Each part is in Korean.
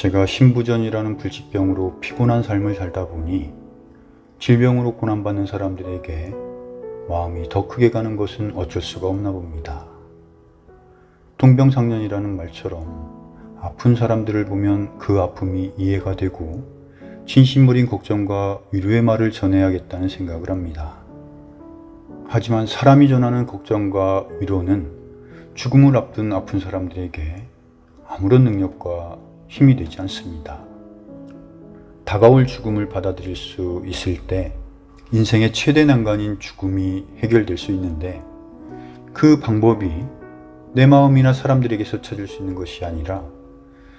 제가 신부전이라는 불치병으로 피곤한 삶을 살다 보니 질병으로 고난받는 사람들에게 마음이 더 크게 가는 것은 어쩔 수가 없나 봅니다. 동병상련이라는 말처럼 아픈 사람들을 보면 그 아픔이 이해가 되고 진심 어린 걱정과 위로의 말을 전해야겠다는 생각을 합니다. 하지만 사람이 전하는 걱정과 위로는 죽음을 앞둔 아픈 사람들에게 아무런 능력과 힘이 되지 않습니다. 다가올 죽음을 받아들일 수 있을 때 인생의 최대 난관인 죽음이 해결될 수 있는데 그 방법이 내 마음이나 사람들에게서 찾을 수 있는 것이 아니라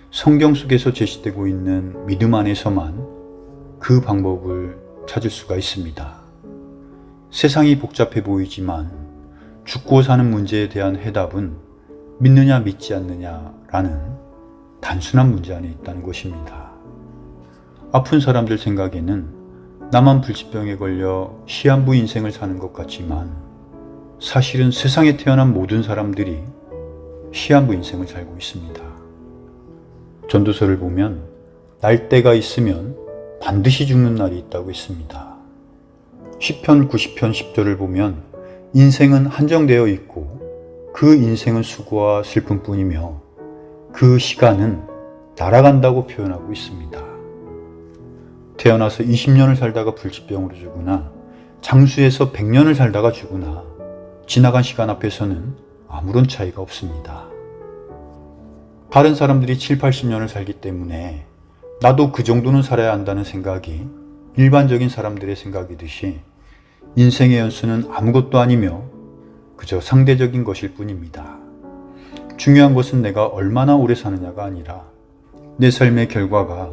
성경 속에서 제시되고 있는 믿음 안에서만 그 방법을 찾을 수가 있습니다. 세상이 복잡해 보이지만 죽고 사는 문제에 대한 해답은 믿느냐 믿지 않느냐라는 단순한 문제 안에 있다는 것입니다. 아픈 사람들 생각에는 나만 불치병에 걸려 시한부 인생을 사는 것 같지만 사실은 세상에 태어난 모든 사람들이 시한부 인생을 살고 있습니다. 전도서를 보면 날 때가 있으면 반드시 죽는 날이 있다고 했습니다. 10편 90편 10절을 보면 인생은 한정되어 있고 그 인생은 수고와 슬픔뿐이며 그 시간은 날아간다고 표현하고 있습니다. 태어나서 20년을 살다가 불치병으로 죽으나 장수에서 100년을 살다가 죽으나 지나간 시간 앞에서는 아무런 차이가 없습니다. 다른 사람들이 7, 80년을 살기 때문에 나도 그 정도는 살아야 한다는 생각이 일반적인 사람들의 생각이듯이 인생의 연수는 아무것도 아니며 그저 상대적인 것일 뿐입니다. 중요한 것은 내가 얼마나 오래 사느냐가 아니라 내 삶의 결과가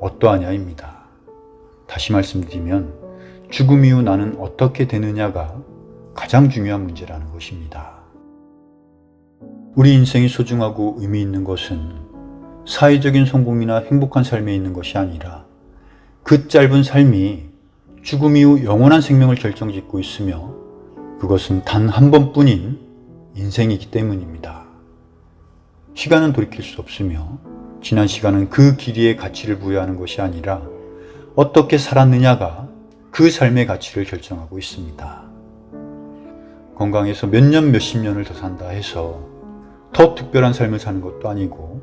어떠하냐입니다. 다시 말씀드리면 죽음 이후 나는 어떻게 되느냐가 가장 중요한 문제라는 것입니다. 우리 인생이 소중하고 의미 있는 것은 사회적인 성공이나 행복한 삶에 있는 것이 아니라 그 짧은 삶이 죽음 이후 영원한 생명을 결정짓고 있으며 그것은 단 한 번뿐인 인생이기 때문입니다. 시간은 돌이킬 수 없으며 지난 시간은 그 길이의 가치를 부여하는 것이 아니라 어떻게 살았느냐가 그 삶의 가치를 결정하고 있습니다. 건강해서 몇 년, 몇십 년을 더 산다 해서 더 특별한 삶을 사는 것도 아니고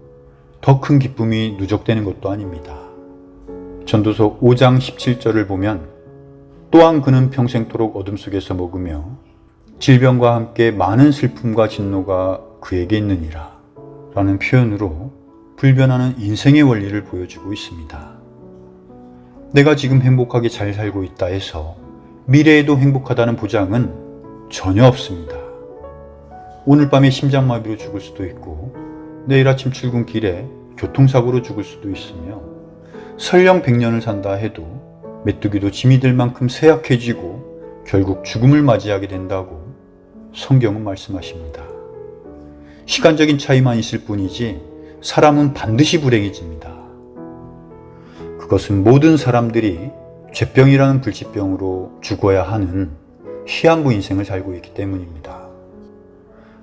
더 큰 기쁨이 누적되는 것도 아닙니다. 전도서 5장 17절을 보면 또한 그는 평생토록 어둠 속에서 먹으며 질병과 함께 많은 슬픔과 진노가 그에게 있느니라 라는 표현으로 불변하는 인생의 원리를 보여주고 있습니다. 내가 지금 행복하게 잘 살고 있다 해서 미래에도 행복하다는 보장은 전혀 없습니다. 오늘 밤에 심장마비로 죽을 수도 있고 내일 아침 출근길에 교통사고로 죽을 수도 있으며 설령 100년을 산다 해도 메뚜기도 짐이 들 만큼 쇠약해지고 결국 죽음을 맞이하게 된다고 성경은 말씀하십니다. 시간적인 차이만 있을 뿐이지 사람은 반드시 불행해집니다. 그것은 모든 사람들이 죄병이라는 불치병으로 죽어야 하는 시한부 인생을 살고 있기 때문입니다.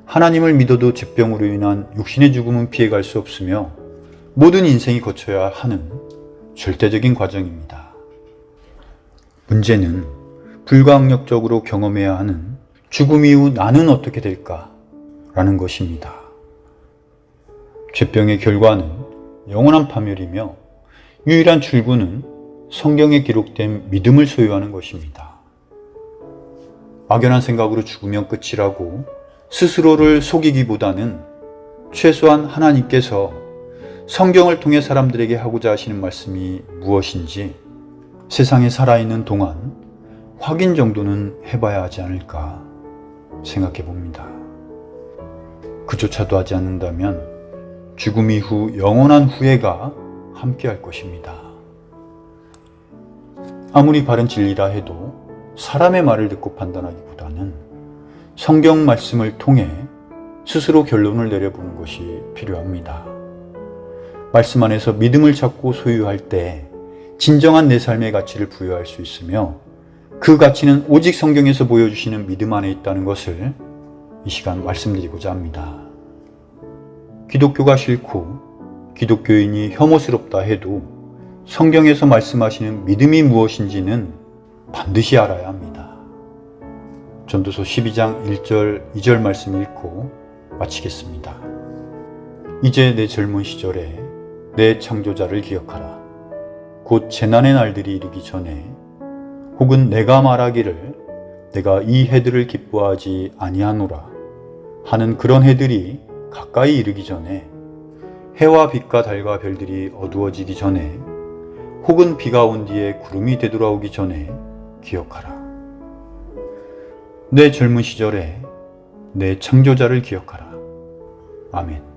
하나님을 믿어도 죄병으로 인한 육신의 죽음은 피해갈 수 없으며 모든 인생이 거쳐야 하는 절대적인 과정입니다. 문제는 불가항력적으로 경험해야 하는 죽음 이후 나는 어떻게 될까? 라는 것입니다. 죄병의 결과는 영원한 파멸이며 유일한 출구는 성경에 기록된 믿음을 소유하는 것입니다. 막연한 생각으로 죽으면 끝이라고 스스로를 속이기보다는 최소한 하나님께서 성경을 통해 사람들에게 하고자 하시는 말씀이 무엇인지 세상에 살아있는 동안 확인 정도는 해봐야 하지 않을까 생각해 봅니다. 그조차도 하지 않는다면 죽음 이후 영원한 후회가 함께 할 것입니다. 아무리 바른 진리라 해도 사람의 말을 듣고 판단하기보다는 성경 말씀을 통해 스스로 결론을 내려보는 것이 필요합니다. 말씀 안에서 믿음을 찾고 소유할 때 진정한 내 삶의 가치를 부여할 수 있으며 그 가치는 오직 성경에서 보여주시는 믿음 안에 있다는 것을 이 시간 말씀드리고자 합니다. 기독교가 싫고 기독교인이 혐오스럽다 해도 성경에서 말씀하시는 믿음이 무엇인지는 반드시 알아야 합니다. 전도서 12장 1절, 2절 말씀 읽고 마치겠습니다. 이제 내 젊은 시절에 내 창조자를 기억하라. 곧 재난의 날들이 이르기 전에 혹은 내가 말하기를 내가 이 해들을 기뻐하지 아니하노라 하는 그런 해들이 가까이 이르기 전에 해와 빛과 달과 별들이 어두워지기 전에 혹은 비가 온 뒤에 구름이 되돌아오기 전에 기억하라. 내 젊은 시절에 내 창조자를 기억하라. 아멘.